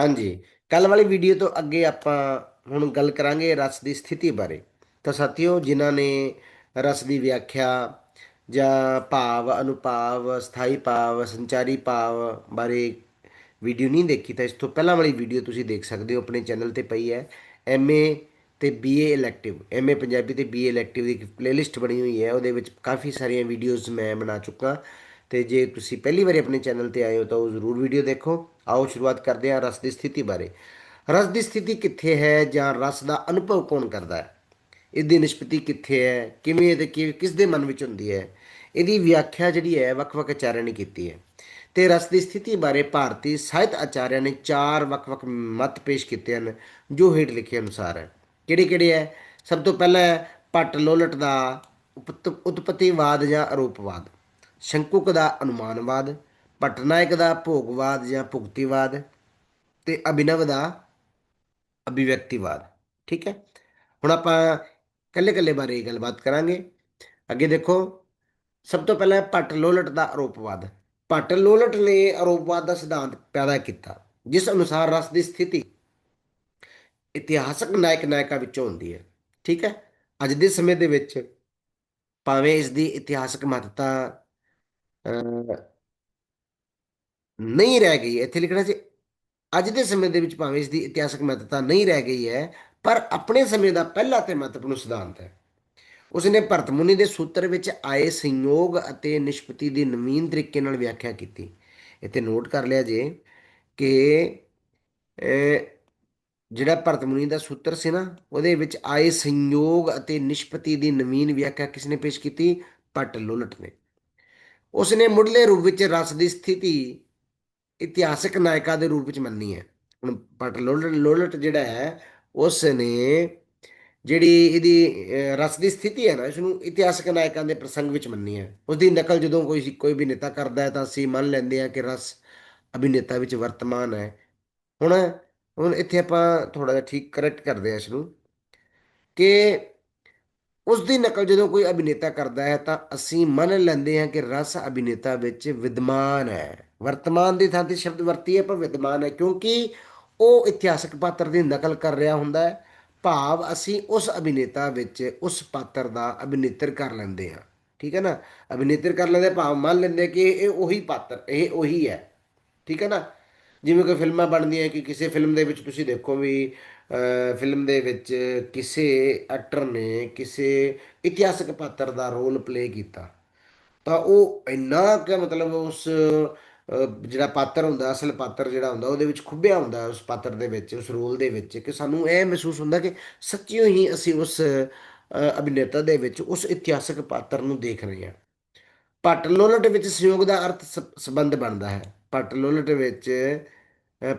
ਹਾਂਜੀ। ਕੱਲ ਵਾਲੀ ਵੀਡੀਓ ਤੋਂ ਅੱਗੇ ਆਪਾਂ ਹੁਣ ਗੱਲ ਕਰਾਂਗੇ ਰਸ ਦੀ ਸਥਿਤੀ ਬਾਰੇ। ਤਾਂ ਸਾਥੀਓ, ਜਿਨ੍ਹਾਂ ਨੇ ਰਸ ਦੀ ਵਿਆਖਿਆ ਜਾਂ ਭਾਵ, ਅਨੁਭਾਵ, ਸਥਾਈ ਭਾਵ, ਸੰਚਾਰੀ ਭਾਵ ਬਾਰੇ ਵੀਡੀਓ ਨਹੀਂ ਦੇਖੀ, ਤਾਂ ਇਸ ਤੋਂ ਪਹਿਲਾਂ ਵਾਲੀ ਵੀਡੀਓ ਤੁਸੀਂ ਦੇਖ ਸਕਦੇ ਹੋ, ਆਪਣੇ ਚੈਨਲ ਤੇ ਪਈ ਹੈ। ਐਮਏ ਤੇ ਬੀਏ ਇਲੈਕਟਿਵ ਐਮਏ ਪੰਜਾਬੀ ਤੇ ਬੀਏ ਇਲੈਕਟਿਵ ਦੀ ਇੱਕ ਪਲੇਲਿਸਟ ਬਣੀ ਹੋਈ ਹੈ। ਉਹਦੇ ਵਿੱਚ ਕਾਫੀ ਸਾਰੀਆਂ ਵੀਡੀਓਜ਼ ਮੈਂ ਬਣਾ ਚੁੱਕਾ। ਤੇ ਜੇ ਤੁਸੀਂ ਪਹਿਲੀ ਵਾਰੀ ਆਪਣੇ ਚੈਨਲ ਤੇ ਆਏ ਹੋ ਤਾਂ ਉਹ ਜ਼ਰੂਰ ਵੀਡੀਓ ਦੇਖੋ। ਆਓ ਸ਼ੁਰੂਆਤ ਕਰਦੇ ਹਾਂ ਰਸ ਦੀ ਸਥਿਤੀ ਬਾਰੇ। ਰਸ ਦੀ ਸਥਿਤੀ ਕਿੱਥੇ ਹੈ ਜਾਂ ਰਸ ਦਾ ਅਨੁਭਵ ਕੌਣ ਕਰਦਾ ਹੈ? ਇਹਦੀ ਨਿਸ਼ਪਤੀ ਕਿੱਥੇ ਹੈ? ਕਿਵੇਂ ਤੇ ਕਿ ਕਿਸ ਦੇ ਮਨ ਵਿੱਚ ਹੁੰਦੀ ਹੈ? ਇਹਦੀ ਵਿਆਖਿਆ ਜਿਹੜੀ ਹੈ, ਵੱਖ-ਵੱਖ ਆਚਾਰਿਆਂ ਨੇ ਕੀਤੀ ਹੈ। ਤੇ ਰਸ ਦੀ ਸਥਿਤੀ ਬਾਰੇ ਭਾਰਤੀ ਸਾਹਿਤ ਆਚਾਰਿਆਂ ਨੇ ਚਾਰ ਵੱਖ-ਵੱਖ ਮਤ ਪੇਸ਼ ਕੀਤੇ ਹਨ, ਜੋ ਹੇਠ ਲਿਖੇ ਅਨੁਸਾਰ ਹੈ। ਕਿਹੜੇ-ਕਿਹੜੇ ਹੈ? ਸਭ ਤੋਂ ਪਹਿਲਾ ਹੈ ਲੋਲਟ ਦਾ ਉਪਤ- ਉਤਪਤੀਵਾਦ ਜਾਂ ਆਰੋਪਵਾਦ ਸ਼ੰਕੁਕ ਦਾ ਅਨੁਮਾਨਵਾਦ ਪਟਨਾਇਕ ਦਾ ਭੋਗਵਾਦ ਜਾਂ ਭੁਗਤੀਵਾਦ ਤੇ ਅਭਿਨਵ ਦਾ ਅਭਿਵਿਅਕਤੀਵਾਦ। ਠੀਕ ਹੈ? ਹੁਣ ਆਪਾਂ ਕੱਲੇ ਕੱਲੇ ਬਾਰੇ ਗੱਲਬਾਤ ਕਰਾਂਗੇ। ਅੱਗੇ ਦੇਖੋ, ਸਭ ਤੋਂ ਪਹਿਲਾਂ ਭੱਟ ਲੋਲਟ ਦਾ ਆਰੋਪਵਾਦ। ਭੱਟ ਲੋਲਟ ਨੇ ਆਰੋਪਵਾਦ ਦਾ ਸਿਧਾਂਤ ਪੈਦਾ ਕੀਤਾ, ਜਿਸ ਅਨੁਸਾਰ ਰਸ ਦੀ ਸਥਿਤੀ ਇਤਿਹਾਸਕ ਨਾਇਕ ਨਾਇਕਾ ਵਿੱਚੋਂ ਹੁੰਦੀ ਹੈ। ਠੀਕ ਹੈ? ਅੱਜ ਦੇ ਸਮੇਂ ਦੇ ਵਿੱਚ ਭਾਵੇਂ ਇਸ ਦੀ ਇਤਿਹਾਸਕ ਮਹੱਤਤਾ ਨਹੀਂ ਰਹਿ ਗਈ। ਇੱਥੇ ਲਿਖਣਾ ਸੀ, ਅੱਜ ਦੇ ਸਮੇਂ ਦੇ ਵਿੱਚ ਭਾਵੇਂ ਇਸ ਦੀ ਇਤਿਹਾਸਕ ਮਹੱਤਤਾ ਨਹੀਂ ਰਹਿ ਗਈ ਹੈ, ਪਰ ਆਪਣੇ ਸਮੇਂ ਦਾ ਪਹਿਲਾ ਤੇ ਮਹੱਤਵਪੂਰਨ ਸਿਧਾਂਤ ਹੈ। ਉਸਨੇ ਭਰਤ ਮੁਨੀ ਦੇ ਸੂਤਰ ਵਿੱਚ ਆਏ ਸੰਯੋਗ ਅਤੇ ਨਿਸ਼ਪਤੀ ਦੀ ਨਵੀਨ ਤਰੀਕੇ ਨਾਲ ਵਿਆਖਿਆ ਕੀਤੀ। ਇੱਥੇ ਨੋਟ ਕਰ ਲਿਆ ਜੇ ਕਿ ਜਿਹੜਾ ਭਰਤ ਮੁਨੀ ਦਾ ਸੂਤਰ ਸੀ ਨਾ, ਉਹਦੇ ਵਿੱਚ ਆਏ ਸੰਯੋਗ ਅਤੇ ਨਿਸ਼ਪਤੀ ਦੀ ਨਵੀਨ ਵਿਆਖਿਆ ਕਿਸਨੇ ਪੇਸ਼ ਕੀਤੀ? ਭੱਟ ਲੋਲਟ ਨੇ। ਉਸਨੇ ਮੁੱਢਲੇ ਰੂਪ ਵਿੱਚ ਰਸ ਦੀ ਸਥਿਤੀ ਇਤਿਹਾਸਕ ਨਾਇਕਾ ਦੇ ਰੂਪ ਵਿੱਚ ਮੰਨੀ ਹੈ। ਹੁਣ ਭੱਟ ਲੋਲਟ ਲੋਲਟ ਜਿਹੜਾ ਹੈ ਉਸ ਨੇ ਜਿਹੜੀ ਇਹਦੀ ਰਸ ਦੀ ਸਥਿਤੀ ਹੈ ਨਾ ਇਸ ਨੂੰ ਇਤਿਹਾਸਕ ਨਾਇਕਾਂ ਦੇ ਪ੍ਰਸੰਗ ਵਿੱਚ ਮੰਨੀ ਹੈ। ਉਸ ਦੀ ਨਕਲ ਜਦੋਂ ਕੋਈ ਕੋਈ ਵੀ ਨੇਤਾ ਕਰਦਾ ਹੈ ਤਾਂ ਅਸੀਂ ਮੰਨ ਲੈਂਦੇ ਹਾਂ ਕਿ ਰਸ ਅਭਿਨੇਤਾ ਵਿੱਚ ਵਰਤਮਾਨ ਹੈ। ਹੁਣ ਹੁਣ ਇੱਥੇ ਆਪਾਂ ਥੋੜਾ ਜਿਹਾ ਠੀਕ ਕਰੈਕਟ ਕਰਦੇ ਹਾਂ ਇਸ ਨੂੰ ਕਿ ਉਸ ਦੀ ਨਕਲ ਜਦੋਂ ਕੋਈ ਅਭਿਨੇਤਾ ਕਰਦਾ ਹੈ ਤਾਂ ਅਸੀਂ ਮੰਨ ਲੈਂਦੇ ਹਾਂ ਕਿ ਰਸ ਅਭਿਨੇਤਾ ਵਿੱਚ ਵਿਦਮਾਨ ਹੈ। ਵਰਤਮਾਨ ਦੀ ਥਾਂ ਤੇ ਸ਼ਬਦ ਵਰਤੀ ਹੈ ਪਰ ਵਿਦਮਾਨ ਹੈ ਕਿਉਂਕਿ ਉਹ ਇਤਿਹਾਸਕ ਪਾਤਰ ਦੀ ਨਕਲ ਕਰ ਰਿਹਾ ਹੁੰਦਾ ਹੈ। ਭਾਵ ਅਸੀਂ ਉਸ ਅਭਿਨੇਤਾ ਵਿੱਚ ਉਸ ਪਾਤਰ ਦਾ ਅਭਿਨੇਤਰ ਕਰ ਲੈਂਦੇ ਹਾਂ। ਠੀਕ ਹੈ ਨਾ? ਅਭਿਨੇਤਰ ਕਰ ਲੈਂਦੇ ਭਾਵ ਮੰਨ ਲੈਂਦੇ ਕਿ ਇਹ ਉਹੀ ਪਾਤਰ, ਇਹ ਉਹੀ ਹੈ। ਠੀਕ ਹੈ ਨਾ? ਜਿਵੇਂ ਕਿ ਫਿਲਮਾਂ ਬਣਦੀਆਂ ਕਿ ਕਿਸੇ ਫਿਲਮ ਦੇ ਵਿੱਚ ਤੁਸੀਂ ਦੇਖੋ ਵੀ ਫਿਲਮ ਦੇ ਵਿੱਚ ਕਿਸੇ ਐਕਟਰ ਨੇ ਕਿਸੇ ਇਤਿਹਾਸਕ ਪਾਤਰ ਦਾ ਰੋਲ ਪਲੇ ਕੀਤਾ। ਤਾਂ ਉਹ ਇੰਨਾ ਕਿ ਮਤਲਬ ਉਸ ਜਿਹੜਾ ਪਾਤਰ ਹੁੰਦਾ, ਅਸਲ ਪਾਤਰ ਜਿਹੜਾ ਹੁੰਦਾ, ਉਹਦੇ ਵਿੱਚ ਖੁੱਬਿਆ ਹੁੰਦਾ ਉਸ ਪਾਤਰ ਦੇ ਵਿੱਚ, ਉਸ ਰੋਲ ਦੇ ਵਿੱਚ ਕਿ ਸਾਨੂੰ ਇਹ ਮਹਿਸੂਸ ਹੁੰਦਾ ਕਿ ਸੱਚਿਓ ਹੀ ਅਸੀਂ ਉਸ ਅਭਿਨੇਤਾ ਦੇ ਵਿੱਚ ਉਸ ਇਤਿਹਾਸਕ ਪਾਤਰ ਨੂੰ ਦੇਖ ਰਹੇ ਹਾਂ। ਪੱਟ ਲੋਲਟ ਵਿੱਚ ਸੰਯੋਗ ਦਾ ਅਰਥ ਸ- ਸੰਬੰਧ ਬਣਦਾ ਹੈ। ਪੱਟਲੋਲਟ ਵਿੱਚ ਅਹ,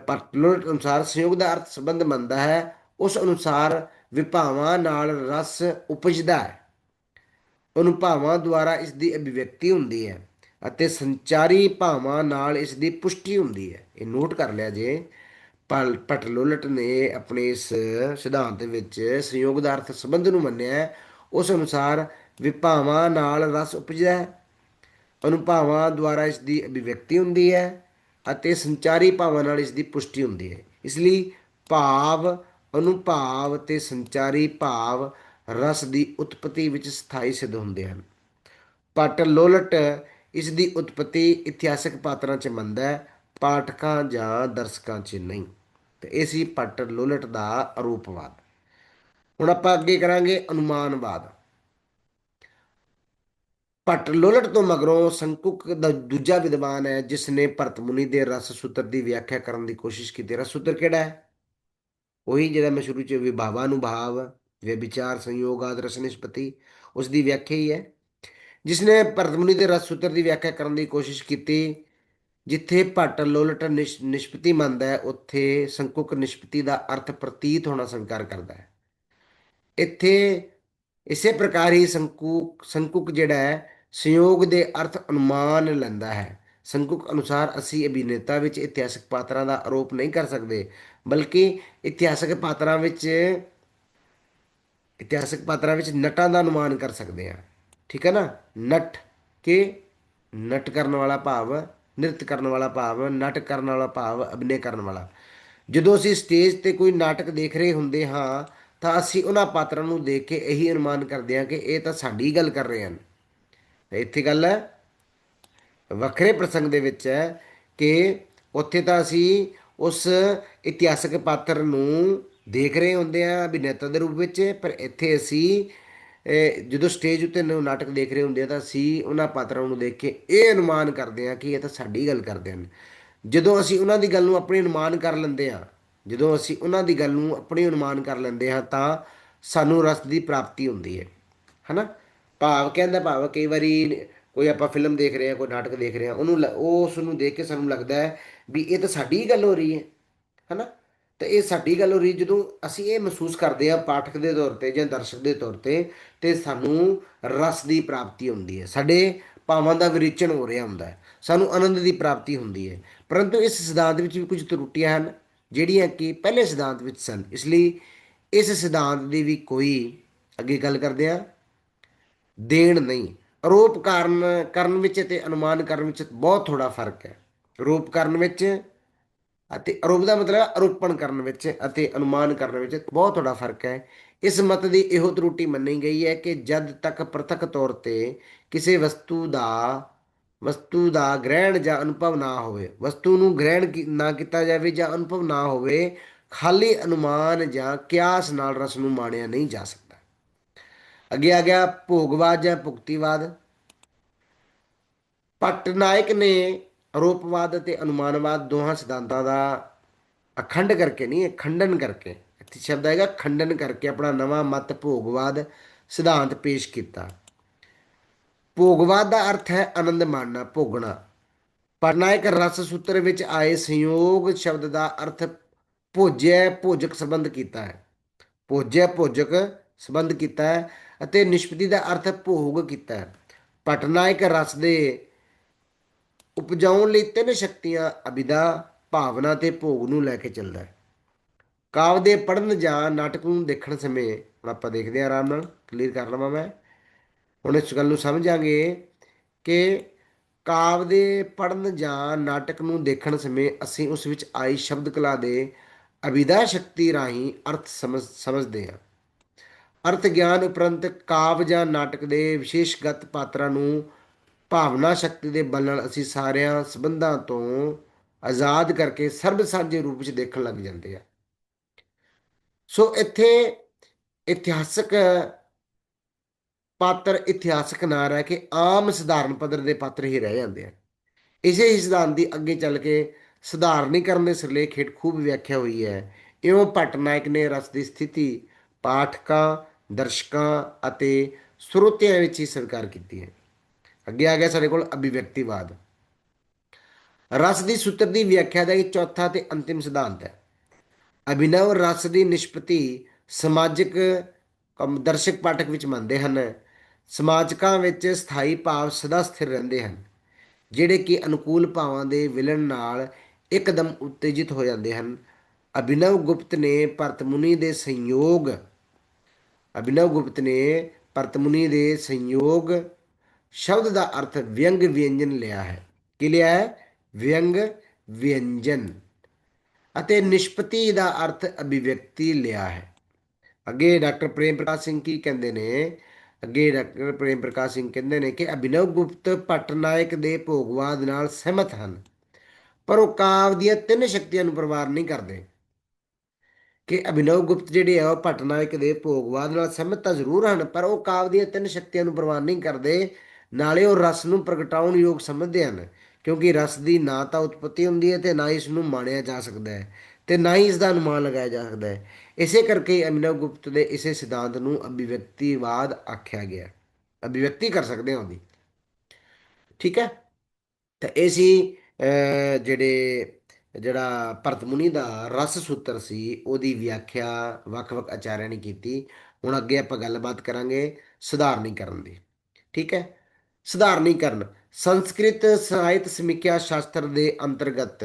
ਅਨੁਸਾਰ ਸੰਯੋਗ ਦਾ ਅਰਥ ਸੰਬੰਧ ਮੰਨਦਾ ਹੈ ਉਸ ਅਨੁਸਾਰ ਵਿਭਾਵਾਂ ਨਾਲ ਰਸ ਉਪਜਦਾ ਹੈ। ਅਨੁਭਾਵਾਂ ਦੁਆਰਾ ਇਸ ਦੀ ਅਭਿਵਿਅਕਤੀ ਹੁੰਦੀ ਹੈ ਅਤੇ ਸੰਚਾਰੀ ਭਾਵਾਂ ਨਾਲ ਇਸ ਦੀ ਪੁਸ਼ਟੀ ਹੁੰਦੀ ਹੈ। ਇਹ ਨੋਟ ਕਰ ਲਿਆ ਜੇ ਪਲ ਭੱਟ ਨੇ ਆਪਣੇ ਇਸ ਸਿਧਾਂਤ ਵਿੱਚ ਸੰਯੋਗ ਦਾ ਅਰਥ ਸੰਬੰਧ ਨੂੰ ਮੰਨਿਆ ਉਸ ਅਨੁਸਾਰ ਵਿਭਾਵਾਂ ਨਾਲ ਰਸ ਉਪਜਦਾ ਹੈ। ਅਨੁਭਾਵਾਂ ਦੁਆਰਾ ਇਸ ਦੀ ਅਭਿਵਿਅਕਤੀ ਹੁੰਦੀ ਹੈ ਅਤੇ ਸੰਚਾਰੀ ਭਾਵਾਂ ਨਾਲ ਇਸ ਦੀ ਪੁਸ਼ਟੀ ਹੁੰਦੀ ਹੈ। ਇਸ ਲਈ ਭਾਵ, ਅਨੁਭਾਵ ਤੇ ਸੰਚਾਰੀ ਭਾਵ ਰਸ ਦੀ ਉਤਪਤੀ ਵਿੱਚ ਸਥਾਈ ਸਿੱਧ ਹੁੰਦੇ ਹਨ। ਪਟ ਲੋਲਟ ਇਸ ਦੀ ਉਤਪਤੀ ਇਤਿਹਾਸਕ ਪਾਤਰਾਂ 'ਚ ਮੰਨਦਾ ਹੈ, ਪਾਠਕਾਂ ਜਾਂ ਦਰਸ਼ਕਾਂ 'ਚ ਨਹੀਂ। ਤੇ ਇਹ ਸੀ ਪਟ ਲੋਲਟ ਦਾ ਅਰੂਪਵਾਦ। ਹੁਣ ਆਪਾਂ ਅੱਗੇ ਕਰਾਂਗੇ ਅਨੁਮਾਨਵਾਦ। ਭੱਟ ਲੋਲਟ ਤੋਂ ਮਗਰੋਂ ਸੰਕੁਕ ਦਾ ਦੂਜਾ ਵਿਦਵਾਨ ਹੈ ਜਿਸ ਨੇ ਭਰਤ ਮੁਨੀ ਦੇ ਰਸ ਸੂਤਰ ਦੀ ਵਿਆਖਿਆ ਕਰਨ ਦੀ ਕੋਸ਼ਿਸ਼ ਕੀਤੀ। ਰਸ ਸੂਤਰ ਕਿਹੜਾ ਹੈ? ਉਹੀ ਜਿਹੜਾ ਮੈਂ ਸ਼ੁਰੂ ਚ ਵਿਭਾਵਾ ਨੂੰ ਭਾਵ ਵਿਚਾਰ ਸੰਯੋਗ ਆਦ ਰਸ ਨਿਸ਼ਪਤੀ, ਉਸ ਦੀ ਵਿਆਖਿਆ ਹੀ ਹੈ। ਜਿਸ ਨੇ ਭਰਤ ਮੁਨੀ ਦੇ ਰਸ ਸੂਤਰ ਦੀ ਵਿਆਖਿਆ ਕਰਨ ਦੀ ਕੋਸ਼ਿਸ਼ ਕੀਤੀ, ਜਿੱਥੇ ਭੱਟ ਲੋਲਟ ਨਿਸ਼- ਨਿਸ਼ਪਤੀ ਮੰਨਦਾ ਹੈ, ਉੱਥੇ ਸੰਕੁਕ ਨਿਸ਼ਪਤੀ ਦਾ ਅਰਥ ਪ੍ਰਤੀਤ ਹੋਣਾ ਸੰਕਾਰ ਕਰਦਾ ਹੈ। ਇੱਥੇ ਇਸੇ ਪ੍ਰਕਾਰ ਹੀ ਸੰਕੁਕ ਸੰਕੁਕ ਜਿਹੜਾ ਹੈ, ਸੰਯੋਗ ਦੇ ਅਰਥ ਅਨੁਮਾਨ ਲੈਂਦਾ ਹੈ। ਸੰਕੁਕ ਅਨੁਸਾਰ ਅਸੀਂ ਅਭਿਨੇਤਾ ਵਿੱਚ ਇਤਿਹਾਸਕ ਪਾਤਰਾਂ ਦਾ ਆਰੋਪ ਨਹੀਂ ਕਰ ਸਕਦੇ, ਬਲਕਿ ਇਤਿਹਾਸਕ ਪਾਤਰਾਂ ਵਿੱਚ, ਇਤਿਹਾਸਕ ਪਾਤਰਾਂ ਵਿੱਚ ਨਟਾਂ ਦਾ ਅਨੁਮਾਨ ਕਰ ਸਕਦੇ ਹਾਂ। ਠੀਕ ਹੈ ਨਾ? ਨਟ ਕੇ ਨਟ ਕਰਨ ਵਾਲਾ ਭਾਵ, ਨ੍ਰਿਤ ਕਰਨ ਵਾਲਾ ਭਾਵ ਨਾਟਕ ਕਰਨ ਵਾਲਾ ਭਾਵ, ਅਭਿਨੈ ਕਰਨ ਵਾਲਾ। ਜਦੋਂ ਅਸੀਂ ਸਟੇਜ ਤੇ ਕੋਈ ਨਾਟਕ ਦੇਖ ਰਹੇ ਹੁੰਦੇ ਹਾਂ ਤਾਂ ਅਸੀਂ ਉਹਨਾਂ ਪਾਤਰਾਂ ਨੂੰ ਦੇਖ ਕੇ ਇਹੀ ਅਨੁਮਾਨ ਕਰਦੇ ਹਾਂ ਕਿ ਇਹ ਤਾਂ ਸਾਡੀ ਗੱਲ ਕਰ ਰਹੇ ਹਨ। ਇੱਥੇ ਗੱਲ ਹੈ, ਵੱਖਰੇ ਪ੍ਰਸੰਗ ਦੇ ਵਿੱਚ ਹੈ ਕਿ ਉੱਥੇ ਤਾਂ ਅਸੀਂ ਉਸ ਇਤਿਹਾਸਕ ਪਾਤਰ ਨੂੰ ਦੇਖ ਰਹੇ ਹੁੰਦੇ ਆ ਅਭਿਨੇਤਾ ਦੇ ਰੂਪ ਵਿੱਚ, ਪਰ ਇੱਥੇ ਅਸੀਂ ਜਦੋਂ ਸਟੇਜ ਉੱਤੇ ਨਾਟਕ ਦੇਖ ਰਹੇ ਹੁੰਦੇ ਆ ਤਾਂ ਅਸੀਂ ਉਹਨਾਂ ਪਾਤਰਾਂ ਨੂੰ ਦੇਖ ਕੇ ਇਹ ਅਨੁਮਾਨ ਕਰਦੇ ਆ ਕਿ ਇਹ ਤਾਂ ਸਾਡੀ ਗੱਲ ਕਰਦੇ ਹਨ। ਜਦੋਂ ਅਸੀਂ ਉਹਨਾਂ ਦੀ ਗੱਲ ਨੂੰ ਆਪਣੀ ਅਨੁਮਾਨ ਕਰ ਲੈਂਦੇ ਆ ਜਦੋਂ ਅਸੀਂ ਉਹਨਾਂ ਦੀ ਗੱਲ ਨੂੰ ਆਪਣੀ ਅਨੁਮਾਨ ਕਰ ਲੈਂਦੇ ਹਾਂ, ਤਾਂ ਸਾਨੂੰ ਰਸ ਦੀ ਪ੍ਰਾਪਤੀ ਹੁੰਦੀ ਹੈ। ਹਨਾ? ਭਾਵ ਕਹਿੰਦਾ ਭਾਵ, ਕਈ ਵਾਰੀ ਕੋਈ ਆਪਾਂ ਫਿਲਮ ਦੇਖ ਰਹੇ ਹਾਂ, ਕੋਈ ਨਾਟਕ ਦੇਖ ਰਹੇ ਹਾਂ, ਉਹਨੂੰ ਲ- ਉਹ ਉਸ ਨੂੰ ਦੇਖ ਕੇ ਸਾਨੂੰ ਲੱਗਦਾ ਹੈ ਵੀ ਇਹ ਤਾਂ ਸਾਡੀ ਹੀ ਗੱਲ ਹੋ ਰਹੀ ਹੈ। ਹਨਾ? ਤਾਂ ਇਹ ਸਾਡੀ ਗੱਲ ਹੋ ਰਹੀ, ਜਦੋਂ ਅਸੀਂ ਇਹ ਮਹਿਸੂਸ ਕਰਦੇ ਹਾਂ ਪਾਠਕ ਦੇ ਤੌਰ ਤੇ ਜਾਂ ਦਰਸ਼ਕ ਦੇ ਤੌਰ ਤੇ ਤੇ ਸਾਨੂੰ ਰਸ ਦੀ ਪ੍ਰਾਪਤੀ ਹੁੰਦੀ ਹੈ। ਸਾਡੇ ਭਾਵਾਂ ਦਾ ਵਿਰੇਚਨ ਹੋ ਰਿਹਾ ਹੁੰਦਾ ਹੈ। ਸਾਨੂੰ ਆਨੰਦ ਦੀ ਪ੍ਰਾਪਤੀ ਹੁੰਦੀ ਹੈ। ਪਰੰਤੂ ਇਸ ਸਿਧਾਂਤ ਵਿੱਚ ਵੀ ਕੁਝ ਤਰੁੱਟੀਆਂ ਹਨ। ਜਿਹੜੀਆਂ ਕਿ ਪਹਿਲੇ ਸਿਧਾਂਤ ਵਿੱਚ ਸਨ। ਇਸ ਲਈ ਇਸ ਸਿਧਾਂਤ ਦੀ ਵੀ ਕੋਈ ਅੱਗੇ ਗੱਲ ਕਰਦੇ ਹਾਂ। ਦੇਣ ਨਹੀਂ। ਆਰੋਪ ਕਾਰਨ, ਕਰਨ ਵਿੱਚ ਤੇ ਅਨੁਮਾਨ ਕਰਨ ਵਿੱਚ ਬਹੁਤ ਥੋੜਾ ਫ਼ਰਕ ਹੈ। ਆਰੋਪ ਕਰਨ ਵਿੱਚ ਅਤੇ ਆਰੋਪ ਦਾ ਮਤਲਬ ਹੈ ਆਰੋਪਣ ਕਰਨ ਵਿੱਚ ਅਤੇ ਅਨੁਮਾਨ ਕਰਨ ਵਿੱਚ ਬਹੁਤ ਥੋੜਾ ਫ਼ਰਕ ਹੈ। ਇਸ ਮਤ ਦੀ ਇਹੋ ਤਰੁੱਟੀ ਮੰਨੀ ਗਈ ਹੈ ਕਿ ਜਦ ਤੱਕ ਪ੍ਰਤੱਖ ਤੌਰ ਤੇ ਕਿਸੇ ਵਸਤੂ ਦਾ ਵਸਤੂ ਦਾ ਗ੍ਰਹਿਣ ਜਾਂ ਅਨੁਭਵ ਨਾ ਹੋਵੇ। ਵਸਤੂ ਨੂੰ ਗ੍ਰਹਿਣ ਕੀ- ਨਾ ਕੀਤਾ ਜਾਵੇ ਜਾਂ ਅਨੁਭਵ ਨਾ ਹੋਵੇ, ਖਾਲੀ ਅਨੁਮਾਨ ਜਾਂ ਕਿਆਸ ਨਾਲ ਰਸ ਨੂੰ ਮਾਣਿਆ ਨਹੀਂ ਜਾ ਸਕਦਾ। ਅੱਗੇ ਆ ਗਿਆ ਭੋਗਵਾਦ ਜਾਂ ਭੁਕਤੀਵਾਦ ਪਟਨਾਇਕ ਨੇ ਆਰੋਪਵਾਦ ਅਤੇ ਅਨੁਮਾਨਵਾਦ ਦੋਹਾਂ ਸਿਧਾਂਤਾਂ ਦਾ ਅਖੰਡ ਕਰਕੇ ਨਹੀਂ ਇਹ ਖੰਡਨ ਕਰਕੇ, ਇੱਥੇ ਸ਼ਬਦ ਆਏਗਾ ਖੰਡਨ ਕਰਕੇ ਆਪਣਾ ਨਵਾਂ ਮਤ ਭੋਗਵਾਦ ਸਿਧਾਂਤ ਪੇਸ਼ ਕੀਤਾ। ਭੋਗਵਾਦ ਦਾ ਅਰਥ ਹੈ ਆਨੰਦ ਮਾਣਨਾ, ਭੋਗਣਾ। ਪਟਨਾਇਕ ਰਸ ਸੂਤਰ ਵਿੱਚ ਆਏ ਸੰਯੋਗ ਸ਼ਬਦ ਦਾ ਅਰਥ ਭੋਜਿਆ ਭੋਜਕ ਸੰਬੰਧ ਕੀਤਾ ਹੈ। ਭੋਜਿਆ ਭੋਜਕ ਸੰਬੰਧ ਕੀਤਾ ਹੈ ਅਤੇ ਨਿਸ਼ਪਤੀ ਦਾ ਅਰਥ ਭੋਗ ਕੀਤਾ ਹੈ। ਪਟਨਾਇਕ ਰਸ ਦੇ ਉਪਜਾਉਣ ਲਈ ਤਿੰਨ ਸ਼ਕਤੀਆਂ ਅਭਿਦਾ, ਭਾਵਨਾ ਤੇ ਭੋਗ ਨੂੰ ਲੈ ਕੇ ਚੱਲਦਾ ਹੈ। ਕਾਵ ਦੇ ਪੜਨ ਜਾਂ ਨਾਟਕ ਨੂੰ ਦੇਖਣ ਸਮੇਂ ਹੁਣ ਆਪਾਂ ਦੇਖਦੇ ਹਾਂ ਆਰਾਮ ਨਾਲ ਕਲੀਅਰ ਕਰ ਲਵਾਂ ਮੈਂ। ਹੁਣ ਇਸ ਗੱਲ ਨੂੰ ਸਮਝਾਂਗੇ ਕਿ ਕਾਵ ਦੇ ਪੜਨ ਜਾਂ ਨਾਟਕ ਨੂੰ ਦੇਖਣ ਸਮੇਂ ਅਸੀਂ ਉਸ ਵਿੱਚ ਆਈ ਸ਼ਬਦ ਕਲਾ ਦੇ ਅਭਿਦਾ ਸ਼ਕਤੀ ਰਾਹੀਂ ਅਰਥ ਸਮਝ, ਸਮਝਦੇ ਹਾਂ। ਅਰਥ ਗਿਆਨ ਉਪਰੰਤ ਕਾਵ ਜਾਂ ਨਾਟਕ ਦੇ ਵਿਸ਼ੇਸ਼ਗਤ ਪਾਤਰਾਂ ਨੂੰ ਭਾਵਨਾ ਸ਼ਕਤੀ ਦੇ ਬਲ ਨਾਲ ਅਸੀਂ ਸਾਰਿਆਂ ਸੰਬੰਧਾਂ ਤੋਂ ਆਜ਼ਾਦ ਕਰਕੇ ਸਰਬ ਸਾਂਝੇ ਰੂਪ ਵਿੱਚ ਦੇਖਣ ਲੱਗ ਜਾਂਦੇ ਆ ਸੋ ਇੱਥੇ ਇਤਿਹਾਸਕ ਪਾਤਰ ਇਤਿਹਾਸਕ ਨਾ ਰਹਿ ਕੇ ਆਮ ਸਧਾਰਨ ਪੱਧਰ ਦੇ ਪਾਤਰ ਹੀ ਰਹਿ ਜਾਂਦੇ ਆ। ਇਸੇ ਹੀ ਸਿਧਾਂਤ ਦੀ ਅੱਗੇ ਚੱਲ ਕੇ ਸਧਾਰਨੀਕਰਨ ਦੇ ਸਿਰਲੇਖ ਹੇਠ ਖੂਬ ਵਿਆਖਿਆ ਹੋਈ ਹੈ। ਇਉਂ ਪਟਨਾਇਕ ਨੇ ਰਸ ਦੀ ਸਥਿਤੀ, ਪਾਠਕਾਂ, ਦਰਸ਼ਕਾਂ ਅਤੇ ਸਰੋਤਿਆਂ ਵਿੱਚ ਹੀ ਸਵੀਕਾਰ ਕੀਤੀ ਹੈ। ਅੱਗੇ ਆ ਗਿਆ ਸਾਡੇ ਕੋਲ ਅਭਿਵਿਅਕਤੀਵਾਦ। ਰਸ ਦੀ ਸੂਤਰ ਦੀ ਵਿਆਖਿਆ ਦਾ ਇਹ ਚੌਥਾ ਤੇ ਅੰਤਿਮ ਸਿਧਾਂਤ ਹੈ। ਅਭਿਨਵ ਰਸ ਦੀ ਨਿਸ਼ਪਤੀ ਸਮਾਜਿਕ ਦਰਸ਼ਕ ਪਾਠਕ ਵਿੱਚ ਮੰਨਦੇ ਹਨ। ਸਮਾਜਕਾਂ ਵਿੱਚ ਸਥਾਈ ਭਾਵ ਸਦਾ ਸਥਿਰ ਰਹਿੰਦੇ ਹਨ, ਜਿਹੜੇ ਕਿ ਅਨੁਕੂਲ ਭਾਵਾਂ ਦੇ ਵਿਲਣ ਨਾਲ ਇੱਕਦਮ ਉਤੇਜਿਤ ਹੋ ਜਾਂਦੇ ਹਨ। ਅਭਿਨਵ ਗੁਪਤ ਨੇ ਭਰਤਮੁਨੀ ਦੇ ਸੰਯੋਗ, ਅਭਿਨਵ ਗੁਪਤ ਨੇ ਭਰਤਮੁਨੀ ਦੇ ਸੰਯੋਗ ਸ਼ਬਦ ਦਾ ਅਰਥ ਵਿਅੰਗ ਵਿਅੰਜਨ ਲਿਆ ਹੈ। ਕੀ ਲਿਆ ਹੈ? ਵਿਅੰਗ ਵਿਅੰਜਨ। ਅਤੇ ਨਿਸ਼ਪਤੀ ਦਾ ਅਰਥ ਅਭਿਵਿਅਕਤੀ ਲਿਆ ਹੈ। ਅੱਗੇ ਡਾਕਟਰ ਪ੍ਰੇਮ ਪ੍ਰਕਾਸ਼ ਸਿੰਘ ਕੀ ਕਹਿੰਦੇ ਨੇ? ਅੱਗੇ ਡਾਕਟਰ ਪ੍ਰੇਮ ਪ੍ਰਕਾਸ਼ ਸਿੰਘ ਕਹਿੰਦੇ ਨੇ ਕਿ ਅਭਿਨਵ ਗੁਪਤ ਪਟਨਾਇਕ ਦੇ ਭੋਗਵਾਦ ਨਾਲ ਸਹਿਮਤ ਹਨ, ਪਰ ਉਹ ਕਾਵ ਦੀਆਂ ਤਿੰਨ ਸ਼ਕਤੀਆਂ ਨੂੰ ਪ੍ਰਵਾਰ ਨਹੀਂ ਕਰਦੇ। ਕਿ ਅਭਿਨਵ ਗੁਪਤ ਜਿਹੜੇ ਆ, ਉਹ ਪਟਨਾਇਕ ਦੇ ਭੋਗਵਾਦ ਨਾਲ ਸਹਿਮਤ ਤਾਂ ਜ਼ਰੂਰ ਹਨ, ਪਰ ਉਹ ਕਾਵ ਦੀਆਂ ਤਿੰਨ ਸ਼ਕਤੀਆਂ ਨੂੰ ਪ੍ਰਵਾਨ ਨਹੀਂ ਕਰਦੇ। ਨਾਲੇ ਉਹ ਰਸ ਨੂੰ ਪ੍ਰਗਟਾਉਣ ਯੋਗ ਸਮਝਦੇ ਹਨ, ਕਿਉਂਕਿ ਰਸ ਦੀ ਨਾ ਤਾਂ ਉਤਪਤੀ ਹੁੰਦੀ ਹੈ ਤੇ ਨਾ ਹੀ ਇਸ ਨੂੰ ਮਾਣਿਆ ਜਾ ਸਕਦਾ ਹੈ। ਤੇ ਨਾ ਹੀ ਇਸ ਦਾ ਅਨੁਮਾਨ ਲਗਾਇਆ ਜਾ ਸਕਦਾ ਹੈ। ਇਸੇ ਕਰਕੇ ਅਭਿਨਵ ਗੁਪਤ ਦੇ ਇਸੇ ਸਿਧਾਂਤ ਨੂੰ ਅਭਿਵਿਅਕਤੀਵਾਦ ਆਖਿਆ ਗਿਆ। ਅਭਿਵਿਅਕਤੀ ਕਰ ਸਕਦੇ ਹਾਂ ਉਹਦੀ। ਠੀਕ ਹੈ? ਤਾਂ ਇਹ ਸੀ ਜਿਹੜੇ, ਜਿਹੜਾ ਭਰਤ ਮੁਨੀ ਦਾ ਰਸ ਸੂਤਰ ਸੀ, ਉਹਦੀ ਵਿਆਖਿਆ ਵੱਖ-ਵੱਖ ਆਚਾਰਿਆਂ ਨੇ ਕੀਤੀ। ਹੁਣ ਅੱਗੇ ਆਪਾਂ ਗੱਲਬਾਤ ਕਰਾਂਗੇ ਸੁਧਾਰਨੀਕਰਨ ਦੀ। ਠੀਕ ਹੈ? ਸੁਧਾਰਨੀਕਰਨ। ਸੰਸਕ੍ਰਿਤ ਸਾਹਿਤ ਸਮੀਖਿਆ ਸ਼ਾਸਤਰ ਦੇ ਅੰਤਰਗਤ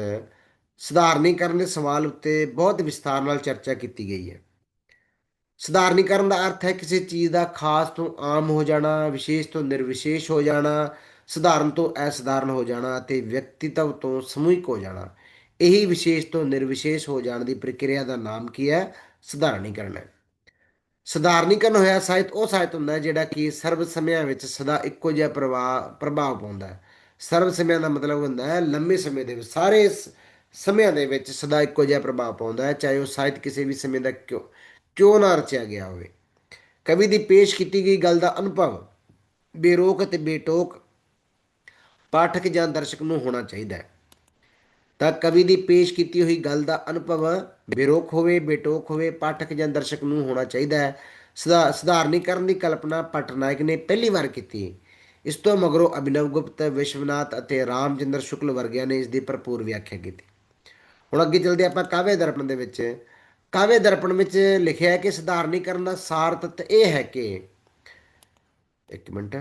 ਸਧਾਰਨੀਕਰਨ ਦੇ ਸਵਾਲ ਉੱਤੇ ਬਹੁਤ ਵਿਸਥਾਰ ਨਾਲ ਚਰਚਾ ਕੀਤੀ ਗਈ ਹੈ। ਸਧਾਰਨੀਕਰਨ ਦਾ ਅਰਥ ਹੈ ਕਿਸੇ ਚੀਜ਼ ਦਾ ਖਾਸ ਤੋਂ ਆਮ ਹੋ ਜਾਣਾ, ਵਿਸ਼ੇਸ਼ ਤੋਂ ਨਿਰਵਿਸ਼ੇਸ਼ ਹੋ ਜਾਣਾ, ਸਧਾਰਨ ਤੋਂ ਅਸਧਾਰਨ ਹੋ ਜਾਣਾ ਅਤੇ ਵਿਅਕਤੀਤਵ ਤੋਂ ਸਮੂਹਿਕ ਹੋ ਜਾਣਾ। ਇਹੀ ਵਿਸ਼ੇਸ਼ ਤੋਂ ਨਿਰਵਿਸ਼ੇਸ਼ ਹੋ ਜਾਣ ਦੀ ਪ੍ਰਕਿਰਿਆ ਦਾ ਨਾਮ ਕੀ ਹੈ? ਸਧਾਰਨੀਕਰਨ ਹੈ। ਸਧਾਰਨੀਕਰਨ ਹੋਇਆ ਸਾਹਿਤ ਉਹ ਸਾਹਿਤ ਹੁੰਦਾ ਹੈ ਜਿਹੜਾ ਕਿ ਸਰਬ ਸਮਿਆਂ ਵਿੱਚ ਸਦਾ ਇੱਕੋ ਜਿਹਾ ਪ੍ਰਭਾਵ ਪ੍ਰਭਾਵ ਪਾਉਂਦਾ ਹੈ। ਸਰਬ ਸਮਿਆਂ ਦਾ ਮਤਲਬ ਹੁੰਦਾ ਹੈ ਲੰਮੇ ਸਮੇਂ ਦੇ ਵਿੱਚ ਸਾਰੇ ਸਮਿਆਂ ਦੇ ਵਿੱਚ ਸਦਾ ਇੱਕੋ ਜਿਹਾ ਪ੍ਰਭਾਵ ਪਾਉਂਦਾ ਹੈ, ਚਾਹੇ ਉਹ ਸਾਹਿਤ ਕਿਸੇ ਵੀ ਸਮੇਂ ਦਾ ਕਿਉਂ ਕਿਉਂ ਨਾ ਰਚਿਆ ਗਿਆ ਹੋਵੇ। ਕਵੀ ਦੀ ਪੇਸ਼ ਕੀਤੀ ਗਈ ਗੱਲ ਦਾ ਅਨੁਭਵ ਬੇਰੋਕ ਅਤੇ ਬੇਟੋਕ ਪਾਠਕ ਜਾਂ ਦਰਸ਼ਕ ਨੂੰ ਹੋਣਾ ਚਾਹੀਦਾ ਹੈ। ਤਾਂ ਕਵੀ ਦੀ ਪੇਸ਼ ਕੀਤੀ ਹੋਈ ਗੱਲ ਦਾ ਅਨੁਭਵ ਬੇਰੋਕ ਹੋਵੇ, ਬੇਟੋਕ ਹੋਵੇ, ਪਾਠਕ ਜਾਂ ਦਰਸ਼ਕ ਨੂੰ ਹੋਣਾ ਚਾਹੀਦਾ ਹੈ। ਸਧਾ ਸਧਾਰਨੀਕਰਨ ਦੀ ਕਲਪਨਾ ਪਟਨਾਇਕ ਨੇ ਪਹਿਲੀ ਵਾਰ ਕੀਤੀ ਇਸ ਤੋਂ ਮਗਰੋਂ ਅਭਿਨਵ ਗੁਪਤ, ਵਿਸ਼ਵਨਾਥ ਅਤੇ ਰਾਮਚੰਦਰ ਸ਼ੁਕਲ ਵਰਗਿਆਂ ਨੇ ਇਸ ਦੀ ਭਰਪੂਰ ਵਿਆਖਿਆ ਕੀਤੀ। ਹੁਣ ਅੱਗੇ ਚੱਲਦੇ ਆਪਾਂ ਕਾਵਿ ਦਰਪਣ ਦੇ ਵਿੱਚ। ਕਾਵਿ ਦਰਪਣ ਵਿੱਚ ਲਿਖਿਆ ਹੈ ਕਿ ਸਧਾਰਨੀਕਰਨ ਦਾ ਸਾਰ ਤੱਤ ਇਹ ਹੈ ਕਿ ਇੱਕ ਮਿੰਟ।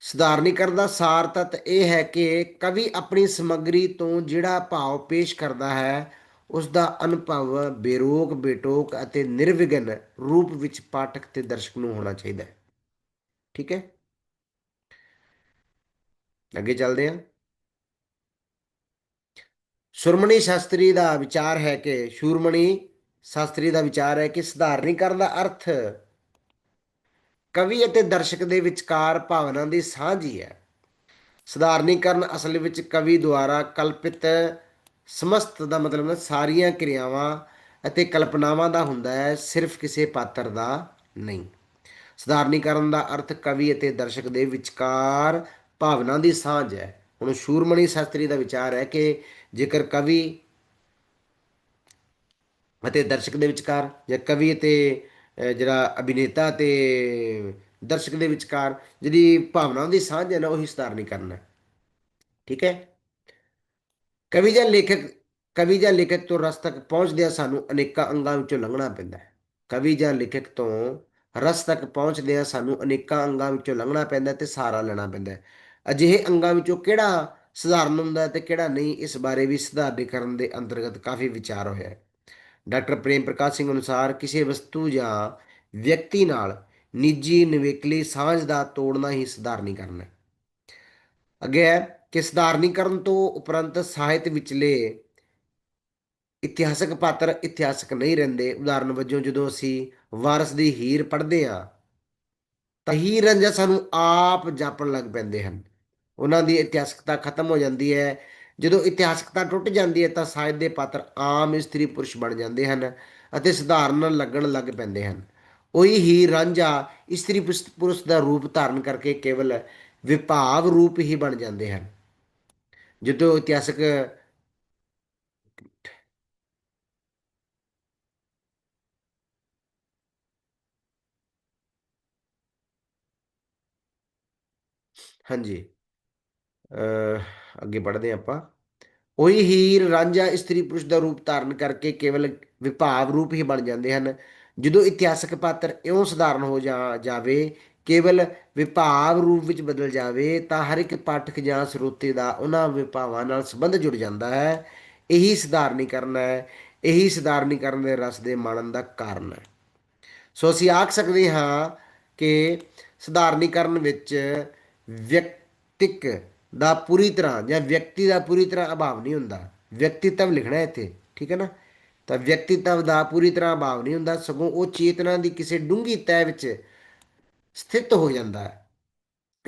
ਸਧਾਰਨੀਕਰਨ ਦਾ ਸਾਰ ਤੱਤ ਇਹ ਹੈ ਕਿ ਕਵੀ ਆਪਣੀ ਸਮੱਗਰੀ ਤੋਂ ਜਿਹੜਾ ਭਾਵ ਪੇਸ਼ ਕਰਦਾ ਹੈ ਉਸ ਦਾ ਅਨੁਭਵ ਬੇਰੋਕ, ਬੇਟੋਕ ਅਤੇ ਨਿਰਵਿਘਨ ਰੂਪ ਵਿੱਚ ਪਾਠਕ ਤੇ ਦਰਸ਼ਕ ਨੂੰ ਹੋਣਾ ਚਾਹੀਦਾ ਹੈ। ਠੀਕ ਹੈ? ਅੱਗੇ ਚੱਲਦੇ ਹਾਂ। ਸੁਰਮਣੀ ਸ਼ਾਸਤਰੀ ਦਾ ਵਿਚਾਰ ਹੈ ਕਿ ਸ਼ੂਰਮਣੀ ਸ਼ਾਸਤਰੀ ਦਾ ਵਿਚਾਰ ਹੈ ਕਿ ਸਧਾਰਨੀਕਰਨ ਦਾ ਅਰਥ ਕਵੀ ਅਤੇ ਦਰਸ਼ਕ ਦੇ ਵਿਚਕਾਰ ਭਾਵਨਾ ਦੀ ਸਾਂਝ ਹੀ ਹੈ। ਸਧਾਰਨੀਕਰਨ ਅਸਲ ਵਿੱਚ ਕਵੀ ਦੁਆਰਾ ਕਲਪਿਤ ਸਮਸਤ ਦਾ ਮਤਲਬ ਹੈ ਸਾਰੀਆਂ ਕਿਰਿਆਵਾਂ ਅਤੇ ਕਲਪਨਾਵਾਂ ਦਾ ਹੁੰਦਾ ਹੈ, ਸਿਰਫ ਕਿਸੇ ਪਾਤਰ ਦਾ ਨਹੀਂ। ਸਧਾਰਨੀਕਰਨ ਦਾ ਅਰਥ ਕਵੀ ਅਤੇ ਦਰਸ਼ਕ ਦੇ ਵਿਚਕਾਰ ਭਾਵਨਾ ਦੀ ਸਾਂਝ ਹੈ। ਹੁਣ ਸ਼ੂਰਮਣੀ ਸ਼ਾਸਤਰੀ ਦਾ ਵਿਚਾਰ ਹੈ ਕਿ ਜੇਕਰ ਕਵੀ ਅਤੇ ਦਰਸ਼ਕ ਦੇ ਵਿਚਕਾਰ ਜਾਂ ਕਵੀ ਅਤੇ ਜਿਹੜਾ ਅਭਿਨੇਤਾ ਤੇ ਦਰਸ਼ਕ ਦੇ ਵਿਚਕਾਰ ਜਿਹੜੀ ਭਾਵਨਾ ਦੀ ਸਾਂਝ ਹੈ ਨਾ, ਉਹੀ ਸਤਾਰਨੀ ਕਰਨਾ ਠੀਕ ਹੈ? ਕਵੀ ਜਾਂ ਲੇਖਕ, ਕਵੀ ਜਾਂ ਲੇਖਕ ਤੋਂ ਰਸ ਤੱਕ ਪਹੁੰਚਦਿਆਂ ਸਾਨੂੰ ਅਨੇਕਾਂ ਅੰਗਾਂ ਵਿੱਚੋਂ ਲੰਘਣਾ ਪੈਂਦਾ ਹੈ। ਕਵੀ ਜਾਂ ਲੇਖਕ ਤੋਂ ਰਸ ਤੱਕ ਪਹੁੰਚਦਿਆਂ ਸਾਨੂੰ ਅਨੇਕਾਂ ਅੰਗਾਂ ਵਿੱਚੋਂ ਲੰਘਣਾ ਪੈਂਦਾ ਤੇ ਸਹਾਰਾ ਲੈਣਾ ਪੈਂਦਾ ਅਜਿਹੇ ਅੰਗਾਂ ਵਿੱਚੋਂ ਕਿਹੜਾ ਸਧਾਰਨ ਹੁੰਦਾ ਹੈ ਤੇ ਕਿਹੜਾ ਨਹੀਂ, ਇਸ ਬਾਰੇ ਵੀ ਸਧਾਰਨੀਕਰਨ ਦੇ ਅੰਤਰਗਤ ਕਾਫੀ ਵਿਚਾਰ ਹੋਇਆ ਹੈ। ਡਾਕਟਰ ਪ੍ਰੇਮ ਪ੍ਰਕਾਸ਼ ਸਿੰਘ ਅਨੁਸਾਰ ਕਿਸੇ ਵਸਤੂ ਜਾਂ ਵਿਅਕਤੀ ਨਾਲ ਨਿੱਜੀ ਨਿਵੇਕਲੀ ਸਾਂਝ ਦਾ ਤੋੜਨਾ ਹੀ ਸਧਾਰਨੀਕਰਨ ਹੈ। ਅੱਗੇ ਹੈ ਕਿ ਸਧਾਰਨੀਕਰਨ ਤੋਂ ਉਪਰੰਤ ਸਾਹਿਤ ਵਿਚਲੇ ਇਤਿਹਾਸਕ ਪਾਤਰ ਇਤਿਹਾਸਕ ਨਹੀਂ ਰਹਿੰਦੇ। ਉਦਾਹਰਨ ਵਜੋਂ ਜਦੋਂ ਅਸੀਂ ਵਾਰਸ ਦੀ ਹੀਰ ਪੜ੍ਹਦੇ ਹਾਂ ਤਾਂ ਹੀਰ ਰੰਜਾ ਸਾਨੂੰ ਆਪ ਜਾਪਣ ਲੱਗ ਪੈਂਦੇ ਹਨ। ਉਹਨਾਂ ਦੀ ਇਤਿਹਾਸਕਤਾ ਖਤਮ ਹੋ ਜਾਂਦੀ ਹੈ। ਜਦੋਂ ਇਤਿਹਾਸਕਤਾ ਟੁੱਟ ਜਾਂਦੀ ਹੈ ਤਾਂ ਸਾਹਿਤ ਦੇ ਪਾਤਰ ਆਮ ਇਸਤਰੀ ਪੁਰਸ਼ ਬਣ ਜਾਂਦੇ ਹਨ ਅਤੇ ਸਧਾਰਨ ਲੱਗਣ ਲੱਗ ਪੈਂਦੇ ਹਨ। ਉਹੀ ਹੀ ਰਾਂਝਾ ਇਸਤਰੀ ਪੁਰਸ਼ ਪੁਰਸ਼ ਦਾ ਰੂਪ ਧਾਰਨ ਕਰਕੇ ਕੇਵਲ ਵਿਭਾਵ ਰੂਪ ਹੀ ਬਣ ਜਾਂਦੇ ਹਨ। ਜਦੋਂ ਇਤਿਹਾਸਕ ਹਾਂਜੀ। ਅੱਗੇ ਪੜ੍ਹਦੇ ਹਾਂ ਆਪਾਂ। ਉਹੀ ਹੀਰ ਰਾਂਝਾ ਇਸਤਰੀ ਪੁਰਸ਼ ਦਾ ਰੂਪ ਧਾਰਨ ਕਰਕੇ ਕੇਵਲ ਵਿਭਾਵ ਰੂਪ ਹੀ ਬਣ ਜਾਂਦੇ ਹਨ। ਜਦੋਂ ਇਤਿਹਾਸਕ ਪਾਤਰ ਇਉਂ ਸਧਾਰਨ ਹੋ ਜਾ ਜਾਵੇ, ਕੇਵਲ ਵਿਭਾਵ ਰੂਪ ਵਿੱਚ ਬਦਲ ਜਾਵੇ, ਤਾਂ ਹਰ ਇੱਕ ਪਾਠਕ ਜਾਂ ਸਰੋਤੇ ਦਾ ਉਹਨਾਂ ਵਿਭਾਵਾਂ ਨਾਲ ਸੰਬੰਧ ਜੁੜ ਜਾਂਦਾ ਹੈ। ਇਹੀ ਸਧਾਰਨੀਕਰਨ ਹੈ। ਇਹੀ ਸਧਾਰਨੀਕਰਨ ਦੇ ਰਸ ਦੇ ਮਾਣਨ ਦਾ ਕਾਰਨ ਹੈ। ਸੋ ਅਸੀਂ ਆਖ ਸਕਦੇ ਹਾਂ ਕਿ ਸਧਾਰਨੀਕਰਨ ਵਿੱਚ ਵਿਅਕਤਿਕ ਦਾ ਪੂਰੀ ਤਰ੍ਹਾਂ ਜਾਂ ਵਿਅਕਤੀ ਦਾ ਪੂਰੀ ਤਰ੍ਹਾਂ ਅਭਾਵ ਨਹੀਂ ਹੁੰਦਾ। ਵਿਅਕਤੀਤਵ ਲਿਖਣਾ ਇੱਥੇ, ਠੀਕ ਹੈ ਨਾ? ਤਾਂ ਵਿਅਕਤੀਤਵ ਦਾ ਪੂਰੀ ਤਰ੍ਹਾਂ ਅਭਾਵ ਨਹੀਂ ਹੁੰਦਾ, ਸਗੋਂ ਉਹ ਚੇਤਨਾ ਦੀ ਕਿਸੇ ਡੂੰਘੀ ਤਹਿ ਵਿੱਚ ਸਥਿਤ ਹੋ ਜਾਂਦਾ ਹੈ।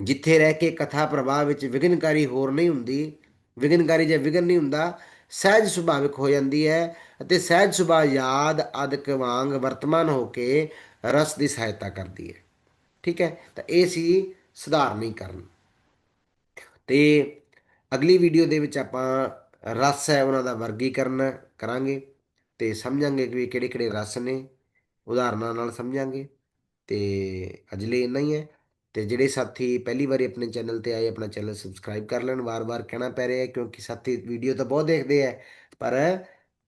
ਜਿੱਥੇ ਰਹਿ ਕੇ ਕਥਾ ਪ੍ਰਵਾਹ ਵਿੱਚ ਵਿਘਨਕਾਰੀ ਹੋਰ ਨਹੀਂ ਹੁੰਦੀ, ਵਿਘਨਕਾਰੀ ਜਾਂ ਵਿਘਨ ਨਹੀਂ ਹੁੰਦਾ, ਸਹਿਜ ਸੁਭਾਵਿਕ ਹੋ ਜਾਂਦੀ ਹੈ ਅਤੇ ਸਹਿਜ ਸੁਭਾਅ ਯਾਦ, ਆਦਿਕ ਵਾਂਗ ਵਰਤਮਾਨ ਹੋ ਕੇ ਰਸ ਦੀ ਸਹਾਇਤਾ ਕਰਦੀ ਹੈ। ਠੀਕ ਹੈ? ਤਾਂ ਇਹ ਸੀ ਸਧਾਰਨੀਕਰਨ। ਤੇ ਅਗਲੀ ਵੀਡੀਓ ਦੇ ਵਿੱਚ ਆਪਾਂ ਰਸ ਹੈ ਉਹਨਾਂ ਦਾ ਵਰਗੀਕਰਨ ਕਰਾਂਗੇ ਤੇ ਸਮਝਾਂਗੇ ਕਿ ਕਿਹੜੇ ਕਿਹੜੇ ਰਸ ਨੇ, ਉਦਾਹਰਨਾਂ ਨਾਲ ਸਮਝਾਂਗੇ ਤੇ ਅੱਜ ਲਈ ਇੰਨਾ ਹੀ ਹੈ ਤੇ ਜਿਹੜੇ ਸਾਥੀ ਪਹਿਲੀ ਵਾਰੀ ਆਪਣੇ ਚੈਨਲ ਤੇ ਆਏ, ਆਪਣਾ ਚੈਨਲ ਸਬਸਕ੍ਰਾਈਬ ਕਰ ਲੈਣ, ਵਾਰ-ਵਾਰ ਕਹਿਣਾ ਪੈ ਰਿਹਾ ਕਿਉਂਕਿ ਸਾਥੀ ਵੀਡੀਓ ਤਾਂ ਬਹੁਤ ਦੇਖਦੇ ਆ ਪਰ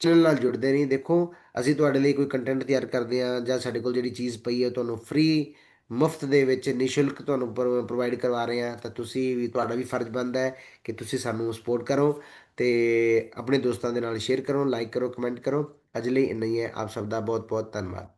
ਚੈਨਲ ਨਾਲ ਜੁੜਦੇ ਨਹੀਂ। ਦੇਖੋ, ਅਸੀਂ ਤੁਹਾਡੇ ਲਈ ਕੋਈ ਕੰਟੈਂਟ ਤਿਆਰ ਕਰਦੇ ਆ ਜਾਂ ਸਾਡੇ ਕੋਲ ਜਿਹੜੀ ਚੀਜ਼ ਪਈ ਹੈ ਤੁਹਾਨੂੰ ਫ੍ਰੀ ਮੁਫਤ ਦੇ ਵਿੱਚ ਨਿਸ਼ੁਲਕ ਤੁਹਾਨੂੰ ਪ੍ਰੋਵਾਈਡ ਕਰਵਾ ਰਹੇ ਆ ਤਾਂ ਤੁਸੀਂ ਵੀ, ਤੁਹਾਡਾ ਵੀ ਫਰਜ਼ ਬਣਦਾ ਹੈ ਕਿ ਤੁਸੀਂ ਸਾਨੂੰ ਸਪੋਰਟ ਕਰੋ ਤੇ ਆਪਣੇ ਦੋਸਤਾਂ ਦੇ ਨਾਲ ਸ਼ੇਅਰ ਕਰੋ ਲਾਈਕ ਕਰੋ ਕਮੈਂਟ ਕਰੋ। ਅੱਜ ਲਈ ਇੰਨਾ ਹੀ ਹੈ। ਆਪ ਸਭ ਦਾ ਬਹੁਤ ਬਹੁਤ ਧੰਨਵਾਦ।